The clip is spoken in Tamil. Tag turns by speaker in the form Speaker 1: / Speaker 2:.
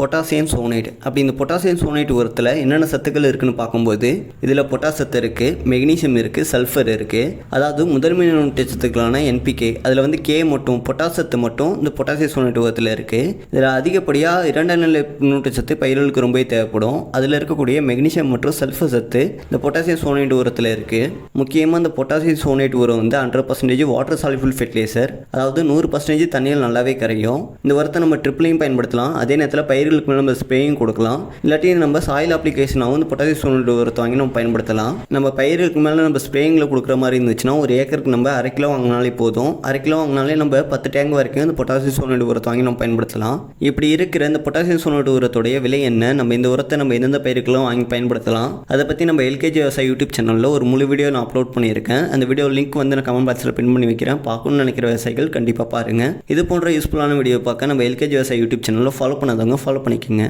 Speaker 1: பொட்டாசியம் சோனைட் அப்படி இந்த பொட்டாசியம் சோனைட் உரத்தில் என்னென்ன சத்துக்கள் இருக்குன்னு பார்க்கும்போது இதில் பொட்டாசத்து இருக்குது மெக்னீசியம் இருக்குது சல்ஃபர் இருக்குது அதாவது முதன்மை சத்துக்களான என்பிகே அதில் வந்து கே மட்டும் பொட்டாசத்து மட்டும் இந்த பொட்டாசியம் சோனைட் உரத்தில் இருக்குது இதில் அதிகப்படியாக இரண்டாம் நிலை நுண்ணூட்டச்சத்து பயிர்களுக்கு ரொம்பவே தேவைப்படும். அதில் இருக்கக்கூடிய மெக்னீசியம் மற்றும் சல்ஃபர் சத்து இந்த பொட்டாசியம் சோனைட் உரத்தில் இருக்குது முக்கியமாக இந்த பொட்டாசியம் சோனைட் உரம் வந்து hundred percentage water soluble fertiliser அதாவது நூறு பர்சன்டேஜ் தண்ணியில் நல்லாவே கரையும். இந்த உரத்தை நம்ம ட்ரிப்ளையும் பயன்படுத்தலாம். அதே நேரத்தில் பயிர் பயிர்களுக்கு நம்ம ஸ்ப்ரேயும் கொடுக்கலாம். இல்லாட்டி நம்ம சாயில் அப்ளிகேஷனாகவும் இந்த பொட்டாசியம் உரத்தை வாங்கி நம்ம பயன்படுத்தலாம். நம்ம பயிர்களுக்கு மேலே நம்ம ஸ்ப்ரேயிங்கில் கொடுக்குற மாதிரி இருந்துச்சுன்னா ஒரு ஏக்கருக்கு நம்ம அரை கிலோ வாங்கினாலே போதும். அரை கிலோ வாங்கினாலே நம்ம பத்து டேங்க் வரைக்கும் இந்த பொட்டாசியம் சோனட் உரத்தை வாங்கி நம்ம பயன்படுத்தலாம். இப்படி இருக்கிற இந்த பொட்டாசியம் சோனட் உரத்துடைய விலை என்ன? நம்ம இந்த உரத்தை நம்ம எந்தெந்த பயிருக்கெல்லாம் வாங்கி பயன்படுத்தலாம். அதை பற்றி நம்ம எல்கேஜி விவசாய யூடியூப் சேனலில் ஒரு முழு வீடியோ நான் அப்லோட் பண்ணியிருக்கேன். அந்த வீடியோ லிங்க் வந்து நான் கமெண்ட் பாக்ஸில் பின் பண்ணி வைக்கிறேன். பார்க்கணும்னு நினைக்கிற விவசாயிகள் கண்டிப்பாக பாருங்கள் இது போன்ற யூஸ்ஃபுல்லான வீடியோ பார்க்க நம்ம எல்கேஜி விவசாய யூடியூப் சேனலில் ஃபாலோ பண்ணாதவங்க ஃபாலோ ஃபாலோ பண்ணிக்கோங்க.